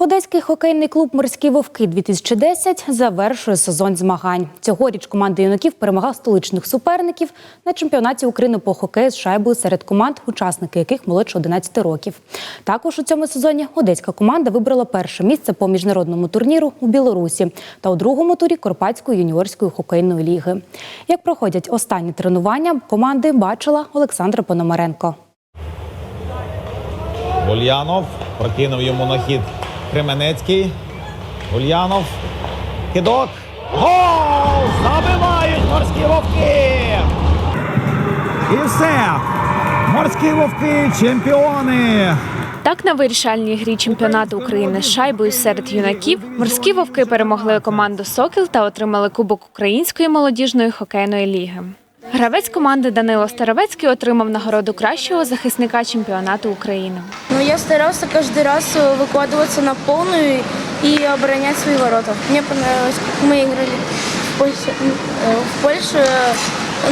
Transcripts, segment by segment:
Одеський хокейний клуб Морські вовки 2010 завершує сезон змагань. Цьогоріч команда юнаків перемагав столичних суперників на чемпіонаті України по хокею з шайбою серед команд, учасники яких молодше 11 років. Також у цьому сезоні одеська команда вибрала перше місце по міжнародному турніру у Білорусі та у другому турі Карпатської юніорської хокейної ліги. Як проходять останні тренування, команди бачила Олександра Пономаренко. Ульянов прокинув йому на хід Кременецький. Ульянов. Кидок. Гол! Забивають морські вовки! І все. Морські вовки чемпіони. Так на вирішальній грі чемпіонату України з шайбою серед юнаків морські вовки перемогли команду Сокіл та отримали Кубок Української молодіжної хокейної ліги. Гравець команди Данило Старовецький отримав нагороду кращого захисника чемпіонату України. Но я старался каждый раз э, выкладываться на полную и оборонять свои ворота. Мне понравилось, как мы играли в Польше. Э, В Польше, э,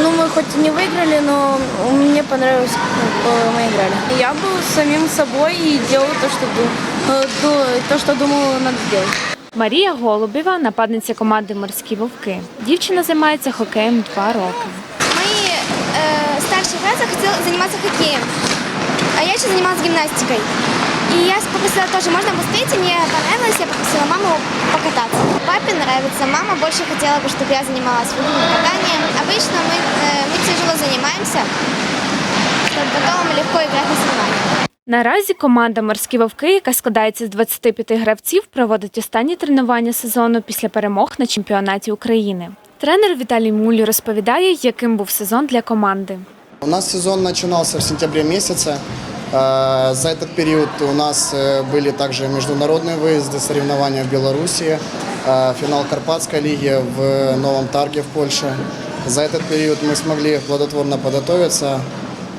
ну, мы хоть и не выиграли, но мне понравилось, как э, мы играли. Я был самим собой и делал то, что, ду- э, ду- то, что думал, надо делать. Марія Голубєва, нападниця команди Морські вовки. Дівчина займається хокеєм два роки. Мои э, старшие братья хотел заниматься хоккеем, а я еще занималась гимнастикой. И я попросила тоже, можно поспеть, и мне понравилось, я попросила маму покататься. Папе нравится, мама больше хотела бы, чтобы я занималась фигурным катанием. Обычно мы, э, мы тяжело занимаемся, чтобы потом легко играть на соревнованиях. Наразі команда Морські вовки, яка складається з 25 гравців, проводить останні тренування сезону після перемог на чемпіонаті України. Тренер Віталій Муль розповідає, яким був сезон для команди. У нас сезон начинался в сентябре месяце. Э, За этот период у нас э, были также международные выезды, соревнования в Беларуси, э, финал Карпатской лиги в Новом Тарге в Польше. За этот период мы смогли плодотворно подготовиться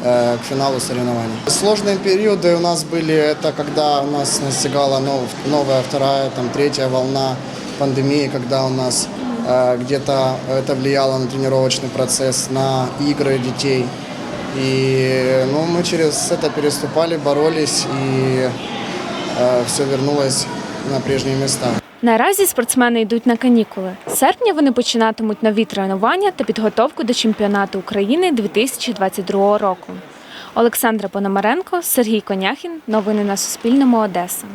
к финалу соревнований. Сложные периоды у нас были, это когда у нас настигала нов- новая, вторая, там, третья волна пандемии, когда у нас где-то это влияло на тренировочный процесс, на игры детей. И ну, мы через это переступали, боролись, и все вернулось на прежние места. Наразі спортсмени йдуть на канікули. З серпня вони починатимуть нові тренування та підготовку до чемпіонату України 2022 року. Олександра Пономаренко, Сергій Коняхін. Новини на Суспільному. Одеса.